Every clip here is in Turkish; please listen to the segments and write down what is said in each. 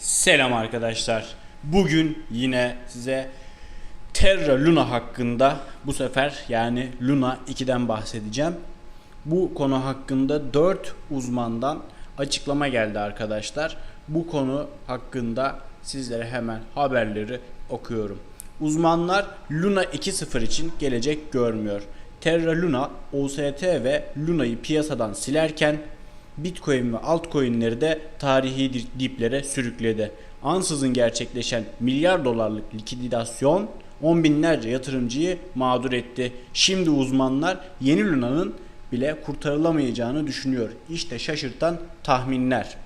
Selam arkadaşlar. Bugün yine size Terra Luna hakkında bu sefer yani Luna 2'den bahsedeceğim. Bu konu hakkında 4 uzmandan açıklama geldi arkadaşlar. Bu konu hakkında sizlere hemen haberleri okuyorum. Uzmanlar Luna 2.0 için gelecek görmüyor. Terra Luna, OST ve Luna'yı piyasadan silerken Bitcoin ve altcoin'leri de tarihi di- diplere sürükledi. Ansızın gerçekleşen milyar dolarlık likidasyon on binlerce yatırımcıyı mağdur etti. Şimdi uzmanlar yeni Luna'nın bile kurtarılamayacağını düşünüyor. İşte şaşırtan tahminler.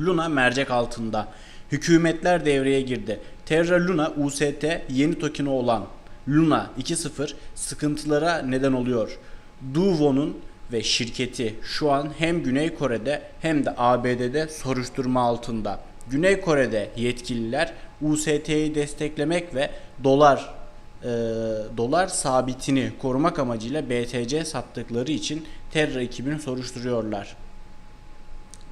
Luna mercek altında. Hükümetler devreye girdi. Terra Luna UST yeni tokeni olan Luna 2.0 sıkıntılara neden oluyor. Duvo'nun ve şirketi şu an hem Güney Kore'de hem de ABD'de soruşturma altında. Güney Kore'de yetkililer UST'yi desteklemek ve dolar e, dolar sabitini korumak amacıyla BTC sattıkları için Terra ekibini soruşturuyorlar.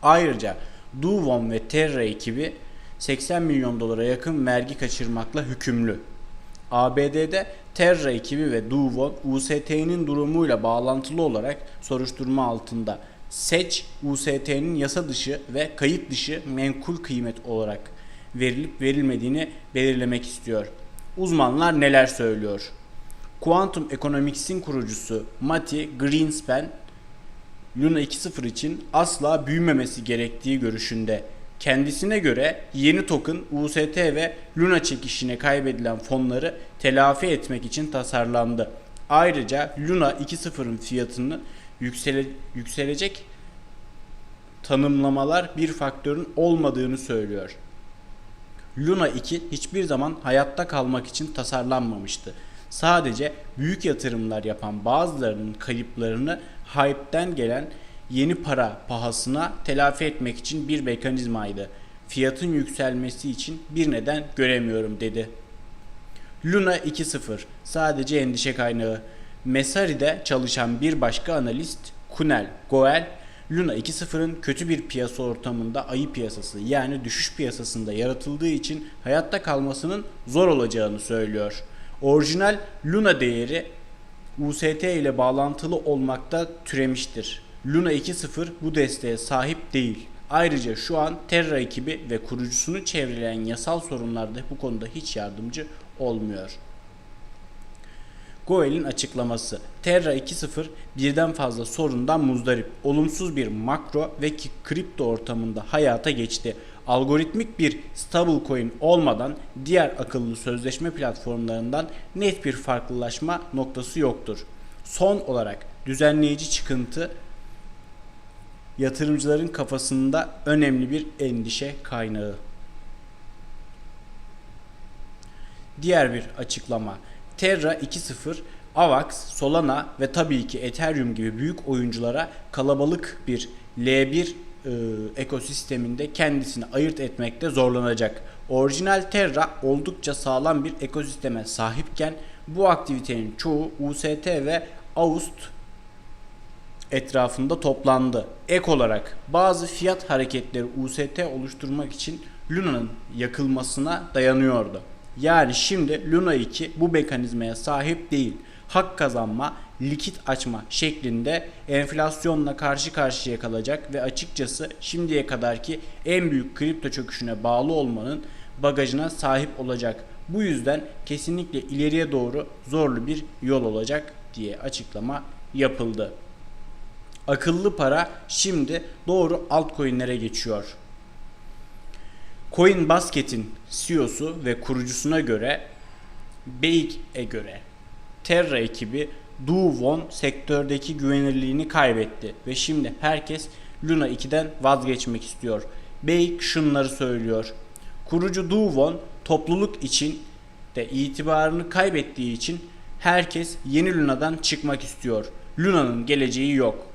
Ayrıca Duvon ve Terra ekibi 80 milyon dolara yakın vergi kaçırmakla hükümlü. ABD'de Terra ekibi ve Duvon UST'nin durumuyla bağlantılı olarak soruşturma altında. Seç UST'nin yasa dışı ve kayıt dışı menkul kıymet olarak verilip verilmediğini belirlemek istiyor. Uzmanlar neler söylüyor? Quantum Economics'in kurucusu Matti Greenspan Luna 2.0 için asla büyümemesi gerektiği görüşünde. Kendisine göre yeni token UST ve Luna çekişine kaybedilen fonları telafi etmek için tasarlandı. Ayrıca Luna 2.0'ın fiyatını yüksele, yükselecek tanımlamalar bir faktörün olmadığını söylüyor. Luna 2 hiçbir zaman hayatta kalmak için tasarlanmamıştı. Sadece büyük yatırımlar yapan bazılarının kayıplarını hype'den gelen yeni para pahasına telafi etmek için bir mekanizmaydı. Fiyatın yükselmesi için bir neden göremiyorum dedi. Luna 2.0 sadece endişe kaynağı. Mesari'de çalışan bir başka analist Kunel Goel Luna 2.0'ın kötü bir piyasa ortamında ayı piyasası yani düşüş piyasasında yaratıldığı için hayatta kalmasının zor olacağını söylüyor. Orijinal Luna değeri UST ile bağlantılı olmakta türemiştir. Luna 2.0 bu desteğe sahip değil. Ayrıca şu an Terra ekibi ve kurucusunu çevreleyen yasal sorunlar da bu konuda hiç yardımcı olmuyor. Goel'in açıklaması. Terra 2.0 birden fazla sorundan muzdarip. Olumsuz bir makro ve kripto ortamında hayata geçti. Algoritmik bir stablecoin olmadan diğer akıllı sözleşme platformlarından net bir farklılaşma noktası yoktur. Son olarak düzenleyici çıkıntı yatırımcıların kafasında önemli bir endişe kaynağı. Diğer bir açıklama. Terra 2.0 AVAX, Solana ve tabii ki Ethereum gibi büyük oyunculara kalabalık bir L1 e, ekosisteminde kendisini ayırt etmekte zorlanacak. Orijinal Terra oldukça sağlam bir ekosisteme sahipken bu aktivitenin çoğu UST ve AUST etrafında toplandı. Ek olarak bazı fiyat hareketleri UST oluşturmak için Luna'nın yakılmasına dayanıyordu. Yani şimdi Luna 2 bu mekanizmaya sahip değil. Hak kazanma, likit açma şeklinde enflasyonla karşı karşıya kalacak ve açıkçası şimdiye kadarki en büyük kripto çöküşüne bağlı olmanın bagajına sahip olacak. Bu yüzden kesinlikle ileriye doğru zorlu bir yol olacak diye açıklama yapıldı. Akıllı para şimdi doğru altcoin'lere geçiyor. Coinbasket'in CEO'su ve kurucusuna göre Beik'e göre Terra ekibi Du Won sektördeki güvenilirliğini kaybetti ve şimdi herkes Luna 2'den vazgeçmek istiyor. Beik şunları söylüyor. Kurucu Du Won topluluk için de itibarını kaybettiği için herkes yeni Luna'dan çıkmak istiyor. Luna'nın geleceği yok.